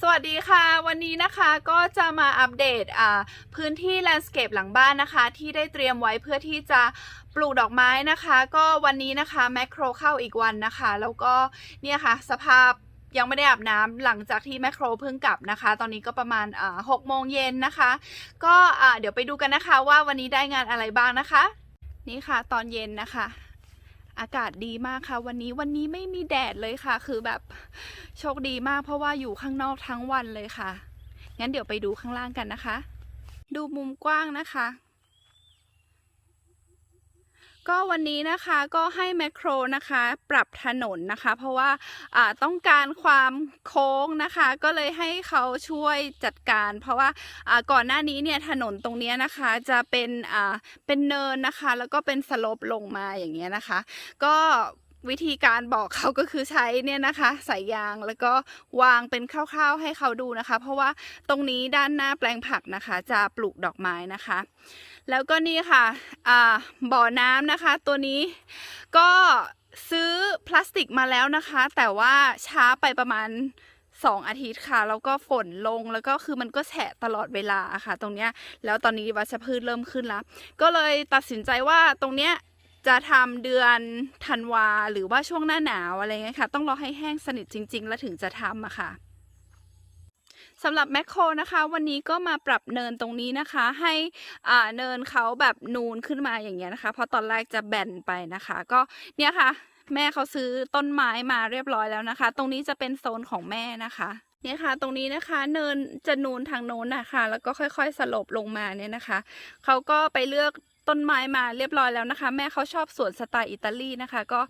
สวัสดีค่ะ วันนี้นะคะก็จะมาอัปเดตพื้นที่แลนด์สเคปหลังบ้านนะคะ ที่ได้เตรียมไว้เพื่อที่จะปลูกดอกไม้นะคะ ก็วันนี้นะคะแมคโครเข้าอีกวันนะคะ แล้วก็เนี่ยค่ะสภาพยังไม่ได้อาบน้ำหลังจากที่แมคโครเพิ่งกลับนะคะ ตอนนี้ก็ประมาณหกโมงเย็นนะคะ ก็เดี๋ยวไปดูกันนะคะว่าวันนี้ได้งานอะไรบ้างนะคะ นี่ค่ะตอนเย็นนะคะ อากาศดีมากค่ะ วันนี้วันนี้ไม่มีแดดเลยค่ะ คือแบบโชคดีมากเพราะว่าอยู่ข้างนอกทั้งวันเลยค่ะ งั้นเดี๋ยวไปดูข้างล่างกันนะคะ ดูมุมกว้างนะคะ ก็วันนี้นะคะก็ให้แมคโครนะคะปรับถนนนะคะ เพราะว่าต้องการความโค้งนะคะ ก็เลยให้เขาช่วยจัดการ เพราะว่าก่อนหน้านี้เนี่ยถนนตรงนี้นะคะจะเป็นเป็นเนินนะคะ แล้วก็เป็นสลบลงมาอย่างเงี้ยนะคะ ก็ วิธีการบอกเขาก็คือใช้เนี่ยนะคะสายยางแล้วก็วางเป็นคร่าวๆให้เขาดูนะคะ เพราะว่าตรงนี้ด้านหน้าแปลงผักนะคะ จะปลูกดอกไม้นะคะ แล้วก็นี่ค่ะอ่าบ่อน้ำนะคะ ตัวนี้ก็ซื้อพลาสติกมาแล้วนะคะ แต่ว่าช้าไปประมาณสองอาทิตย์ค่ะ แล้วก็ฝนลงแล้วก็คือมันก็แฉะตลอดเวลาค่ะ ตรงเนี้ยแล้วตอนนี้วัชพืชเริ่มขึ้นแล้ว ก็เลยตัดสินใจว่าตรงเนี้ย จะทำเดือนธันวาหรือว่าช่วงหน้าหนาวอะไรเงี้ยค่ะ ต้องรอให้แห้งสนิทจริง ๆ แล้วถึงจะทำอะค่ะสำหรับแมคโครนะคะ วันนี้ก็มาปรับเนินตรงนี้นะคะ ให้อ่าเนินเขาแบบนูนขึ้นมาอย่างเงี้ยนะคะ เพราะตอนแรกจะแบนไปนะคะ ก็เนี่ยค่ะ แม่เขาซื้อต้นไม้มาเรียบร้อยแล้วนะคะ ตรงนี้จะเป็นโซนของแม่นะคะเนี่ยค่ะ ตรงนี้นะคะ เนินจะนูนทางโน้นนะคะ แล้วก็ค่อยๆ สลบลงมาเนี่ยนะคะ เขาก็ไปเลือก ต้นไม้มาเรียบร้อยแล้วนะคะ แม่เขาชอบสวนสไตล์อิตาลีนะคะ ก็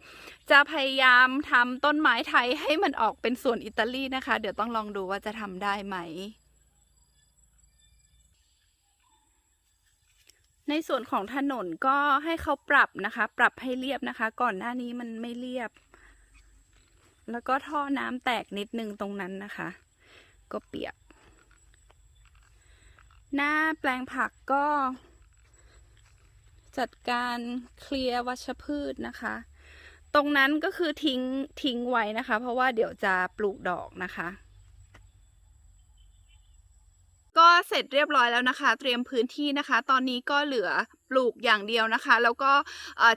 จะพยายามทำต้นไม้ไทยให้มันออกเป็นสวนอิตาลีนะคะ เดี๋ยวต้องลองดูว่าจะทำได้ไหม ในส่วนของถนนก็ให้เขาปรับนะคะ ปรับให้เรียบนะคะ ก่อนหน้านี้มันไม่เรียบ แล้วก็ท่อน้ำแตกนิดนึงตรงนั้นนะคะ ก็เปียก หน้าแปลงผักก็ จัดการเคลียร์วัชพืชนะคะ ตรงนั้นก็คือทิ้งทิ้งไว้นะคะ เพราะว่าเดี๋ยวจะปลูกดอกนะคะ ก็เสร็จเรียบร้อยแล้วนะคะ เตรียมพื้นที่นะคะ ตอนนี้ก็เหลือปลูกอย่างเดียวนะคะ แล้วก็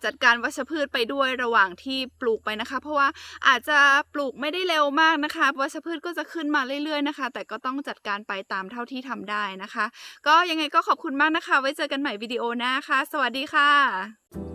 จัดการวัชพืชไปด้วยระหว่างที่ปลูกไปนะคะ เพราะว่าอาจจะปลูกไม่ได้เร็วมากนะคะ วัชพืชก็จะขึ้นมาเรื่อยๆนะคะ แต่ก็ต้องจัดการไปตามเท่าที่ทำได้นะคะ ก็ยังไงก็ขอบคุณมากนะคะ ไว้เจอกันใหม่วิดีโอหน้าค่ะ สวัสดีค่ะ